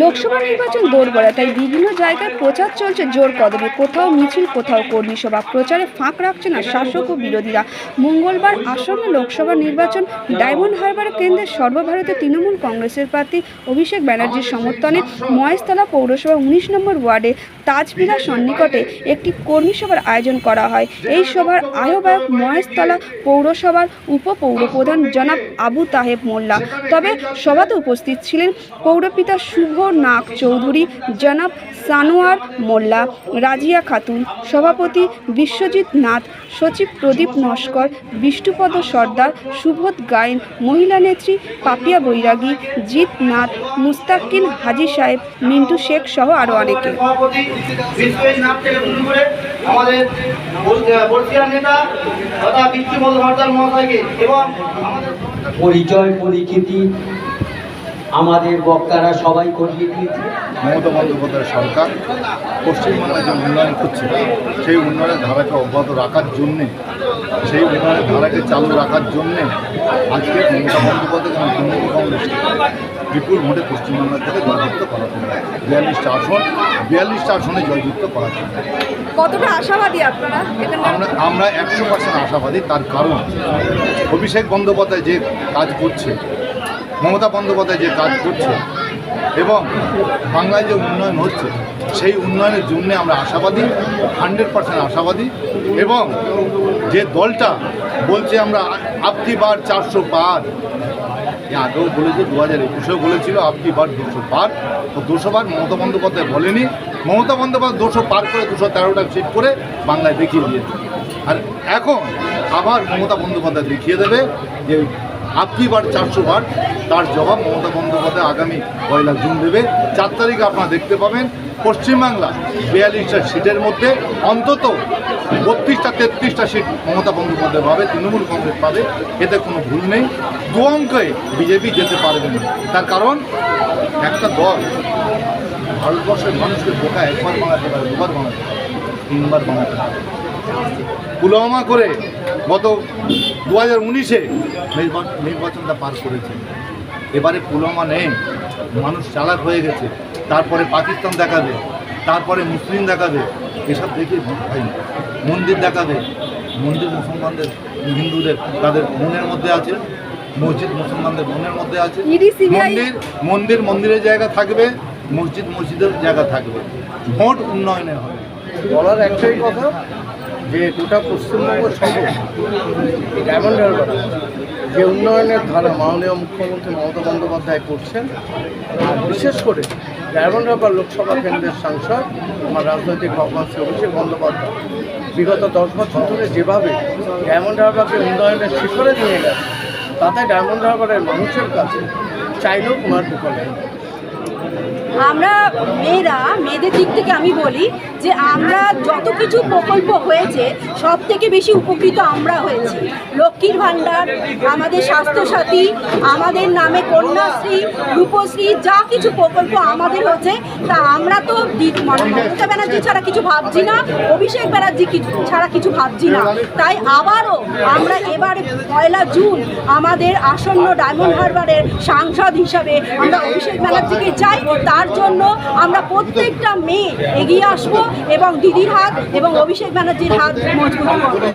লোকসভা নির্বাচন দোরগোড়া তাই বিভিন্ন জায়গায় প্রচার চলছে জোর কদমে। কোথাও মিছিল, কোথাও কর্মী সভা প্রচারে ফাঁক রাখছে না শাসক ও বিরোধীরা। মঙ্গলবার আসন্ন লোকসভা নির্বাচন ডায়মন্ড হারবার কেন্দ্রের সর্বভারতীয় তৃণমূল কংগ্রেসের প্রার্থী অভিষেক ব্যানার্জির সমর্থনে মহেশতলা পৌরসভা উনিশ নম্বর ওয়ার্ডে তাজবিলা সন্নিকটে একটি কর্মী সভার আয়োজন করা হয়। এই সভার আহ্বায়ক মহেশতলা পৌরসভার উপপৌরপ্রধান জনাব আবু তাহেব মোল্লা। তবে সভাতে উপস্থিত ছিলেন পৌরপিতা শুভ নাগ চৌধুরী জনাব সানোয়ার মোল্লা রাজিয়া খাতুন সভাপতি বিশ্বজিৎ নাথ সচিব প্রদীপ নস্কর বিষ্ণুপদ সর্দার সুবোধ গায়েন মহিলা নেত্রী পাপিয়া বৈরাগী জিৎ নাথ মুস্তাকিন হাজি সাহেব মিন্টু শেখ সহ আরও অনেকে। সভাপতি বিশ্বজিৎ নাথ থেকে শুরু করে আমাদের নেতা তথা বিষ্ণুপদ সর্দার মহাশয়কে এবং পরিচয় পরিচিতি আমাদের বক্তারা সবাই করিয়ে দিয়েছে। মমতা বন্দ্যোপাধ্যায়ের সরকার পশ্চিমবাংলায় যে উন্নয়ন করছে সেই উন্নয়নের ধারাকে অব্যাহত রাখার জন্যে সেই উন্নয়নের ধারাকে চালু রাখার জন্যে আজকে মমতা বন্দ্যোপাধ্যায় এবং তৃণমূল কংগ্রেসকে বিপুল ভোটে পশ্চিমবাংলা থেকে জয়যুক্ত করা জন্য বিয়াল্লিশটা আসন বিয়াল্লিশটা আসনে জয়যুক্ত করার জন্য। কতটা আশাবাদী আপনারা? আমরা আমরা একশো পার্সেন্ট আশাবাদী তার কারণ অভিষেক বন্দ্যোপাধ্যায় যে কাজ করছে মমতা বন্দ্যোপাধ্যায় যে কাজ করছে এবং বাংলায় যে উন্নয়ন হচ্ছে, সেই উন্নয়নের জন্য আমরা আশাবাদী হান্ড্রেড পার্সেন্ট আশাবাদী এবং যে দলটা বলছে আমরা আপকি বার চারশো পার আগেও বলেছে দু হাজার একুশেও বলেছিল আপকি বার দুশো পার তো দুশো বার মমতা বন্দ্যোপাধ্যায় বলেনি। মমতা বন্দ্যোপাধ্যায় দুশো পার করে, দুশো তেরোটা সিট করে বাংলায় দেখিয়ে দিয়েছে। আর এখন আবার মমতা বন্দ্যোপাধ্যায় দেখিয়ে দেবে যে আপনি বার চারশো বার তার জবাব মমতা বন্দ্যোপাধ্যায় আগামী পয়লা জুন দেবে। চার তারিখে আপনারা দেখতে পাবেন পশ্চিমবাংলা বিয়াল্লিশটা সিটের মধ্যে অন্তত বত্রিশটা, তেত্রিশটা সিট মমতা বন্দ্যোপাধ্যায় পাবে, তৃণমূল কংগ্রেস পাবে, এতে কোনো ভুল নেই। দু অঙ্কে বিজেপি যেতে পারবে না। তার কারণ, একটা দল ভারতবর্ষের মানুষকে বোকা একবার বানাতে পারে, দুবার বানাতে পারে, তিনবার বানাতে পারে। পুলওয়ামা করে গত দু হাজার উনিশে নির্বাচনটা পার করেছে। এবারে পুলওয়ামা নেই মানুষ চালাক হয়ে গেছে। তারপরে পাকিস্তান দেখাবে তারপরে মুসলিম দেখাবে এসব দেখে মন্দির দেখাবে মন্দির মুসলমানদের হিন্দুদের তাদের মনের মধ্যে আছে মসজিদ মুসলমানদের মনের মধ্যে আছে। মন্দির মন্দির মন্দিরের জায়গা থাকবে মসজিদ মসজিদের জায়গা থাকবে। ভোট উন্নয়নে হবে। বলার একটাই কথা যে গোটা পশ্চিমবঙ্গ সহ ডায়মন্ড হারবার যে উন্নয়নের ধারা মাননীয় মুখ্যমন্ত্রী মমতা বন্দ্যোপাধ্যায় করছেন বিশেষ করে ডায়মন্ড হারবার লোকসভা কেন্দ্রের সাংসদ আমার রাজনৈতিক ভগবান শ্রী অভিষেক বন্দ্যোপাধ্যায়, বিগত দশ বছর ধরে যেভাবে ডায়মন্ড হারবারকে উন্নয়নের শিখরে নিয়ে গেছে, তাতে ডায়মন্ড হারবারের মানুষের কাছে চাইলেও ওনার বিকল্প আমরা মেয়েরা মেয়েদের দিক থেকে আমি বলি যে আমরা যত কিছু প্রকল্প হয়েছে, সব থেকে বেশি উপকৃত আমরা হয়েছি। লক্ষ্মীর ভাণ্ডার, আমাদের স্বাস্থ্যসাথী, আমাদের নামে কন্যাশ্রী, রূপশ্রী, যা কিছু প্রকল্প আমাদের হচ্ছে তা আমরা তো মানে মমতা ব্যানার্জি ছাড়া কিছু ভাবছি না, অভিষেক ব্যানার্জি ছাড়া কিছু ভাবছি না। তাই আবারও আমরা এবার পয়লা জুন আমাদের আসন্ন ডায়মন্ড হারবারের সাংসদ হিসাবে আমরা অভিষেক ব্যানার্জিকে চাই। তার জন্য আমরা প্রত্যেকটা মেয়ে এগিয়ে আসব এবং দিদির হাত এবং অভিষেক ব্যানার্জির হাত মজবুত করব।